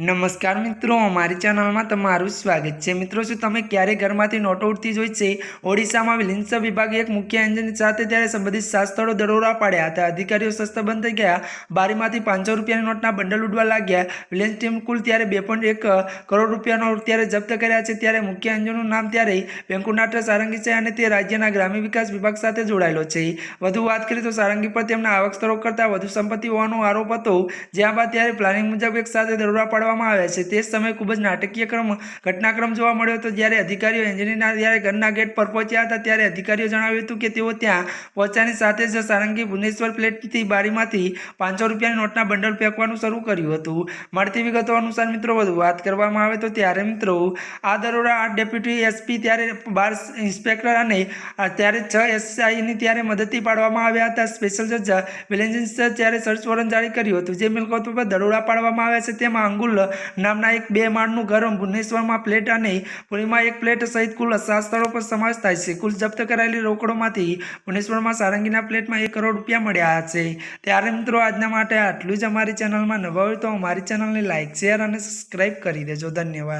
નમસ્કાર મિત્રો, અમારી ચેનલમાં તમારું સ્વાગત છે. મિત્રો, શું તમે ક્યારે ઘરમાંથી નોટો ઉડતી જોઈ છે? ઓડિશામાં વિલિન્સ વિભાગે એક મુખ્ય એન્જિન સાથે ત્યારે સંબંધિત સાત સ્થળો દરોડા પાડ્યા હતા. અધિકારીઓ સસ્તા બંધ થઈ ગયા. બારીમાંથી પાંચસો રૂપિયાની નોટના બંડલ ઉડવા લાગ્યા. વિલિન્સ ટીમ કુલ ત્યારે બે એક કરોડ રૂપિયાનો ત્યારે જપ્ત કર્યા છે. ત્યારે મુખ્ય એન્જિનનું નામ ત્યારે વેંકુનાટ્ર સારંગી છે અને તે રાજ્યના ગ્રામ્ય વિકાસ વિભાગ સાથે જોડાયેલો છે. વધુ વાત કરીએ તો સારંગી પર તેમના આવક સ્થળો કરતાં વધુ સંપત્તિ હોવાનો આરોપ હતો. જ્યાં બાદ ત્યારે પ્લાનિંગ મુજબ એક સાથે દરોડા પાડવામાં આવ્યા છે. તે સમયે ખૂબ જ નાટકીય ક્રમ, ઘટનાક્રમ જોવા મળ્યો હતો જ્યારે અધિકારીઓ એન્જિનિયરના જ્યારે ઘરના ગેટ પર પહોંચ્યા હતા ત્યારે અધિકારીઓ જણાવ્યું હતું કે તેઓ ત્યાં પહોંચ્યાની સાથે જ સારંગી ભુવનેશ્વર પ્લેટથી બારીમાંથી પાંચસો રૂપિયાની નોટના બંડલ ફેંકવાનું શરૂ કર્યું હતું. મળતી વિગતો અનુસાર મિત્રો, વધુ વાત કરવામાં આવે તો ત્યારે મિત્રો, આ દરોડા આઠ ડેપ્યુટી એસપી ત્યારે બાર ઇન્સ્પેક્ટર અને ત્યારે છ એસઆઈની ત્યારે મદદથી પાડવામાં આવ્યા હતા. સ્પેશિયલ જજ વિલેન્જન્સ ત્યારે સર્ચ વોરંટ જારી કર્યું હતું, જે મિલકતો પર દરોડા પાડવામાં આવ્યા છે, તેમાં અંગુલ નામના એક બે માળનું ઘર ભુવનેશ્વરમાં પ્લેટ અને પુરીમાં એક પ્લેટ સહિત કુલ સાત સ્થળો પર સમાવેશ થાય છે. કુલ જપ્ત કરાયેલી રોકડોમાંથી ભુવનેશ્વરમાં સારંગીના પ્લેટમાં એક કરોડ રૂપિયા મળ્યા છે. ત્યારે મિત્રો આજના માટે આટલું જ. અમારી ચેનલમાં નવા હોય તો અમારી ચેનલને લાઇક શેર અને સબસ્ક્રાઈબ કરી દેજો. ધન્યવાદ.